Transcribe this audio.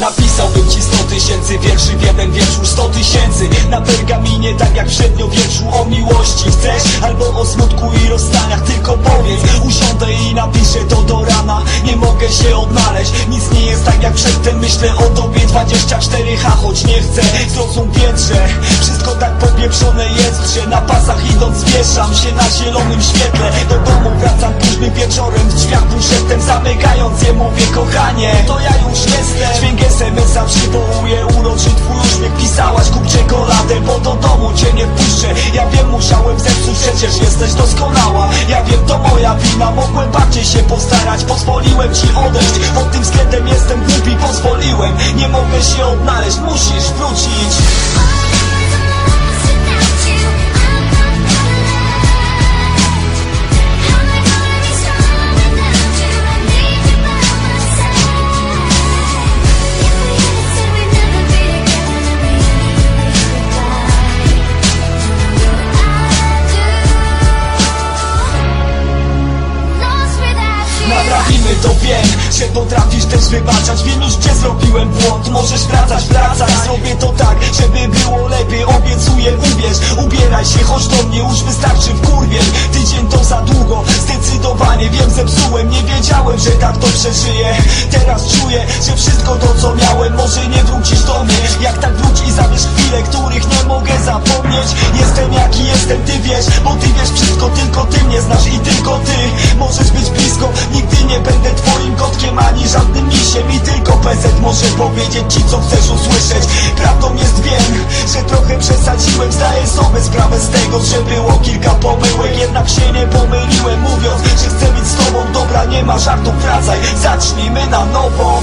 Napisałbym ci sto tysięcy wierszy w jeden wieczór Sto tysięcy. Na pergaminie tak jak w średniowieczu O miłości chcesz albo o smutku i rozstaniach. Tylko powiedz, usiądę i napiszę to do rana. Nie mogę się odnaleźć, nic nie jest tak jak przedtem. Myślę o tobie 24H, choć nie chcę. Zrozum piętrze, wszystko tak popieprzone jest Że na pasach idąc zwieszam się na zielonym świetle. Do domu wracam późnym wieczorem W drzwiach puszetem zamykając je. Mówię kochanie To ja już jestem SMS-a przywołuje uroczy twój uśmiech. Pisałaś kup czekoladę, bo do domu cię nie wpuszczę. Ja wiem musiałem zepsuć, przecież jesteś doskonała. Ja wiem to moja wina, mogłem bardziej się postarać. Pozwoliłem ci odejść, pod tym względem jestem głupi Pozwoliłem, nie mogę się odnaleźć, musisz wrócić Naprawimy to wiem, że potrafisz też wybaczać. Wiem już gdzie zrobiłem błąd, możesz wracać, wracać. Zrobię to tak, żeby było lepiej. Obiecuję, uwierz, ubieraj się Chodź do mnie, już wystarczy w kurwie. Tydzień to za długo, zdecydowanie wiem Zepsułem, nie wiedziałem, że tak to przeżyję. Teraz czuję, że wszystko to co miałem Może nie wrócisz do mnie. Jak tak wróć i zabierz chwile, których nie mogę zapomnieć. Jestem jaki jestem, ty wiesz Bo ty wiesz wszystko, tylko ty mnie znasz I ty żadnym misiem I tylko PZ może powiedzieć ci co chcesz usłyszeć. Prawdą jest wiem, że trochę przesadziłem. Zdaję sobie sprawę z tego, że było kilka pomyłek. Jednak się nie pomyliłem mówiąc, że chcę być z tobą Dobra, nie ma żartów, wracaj. Zacznijmy na nowo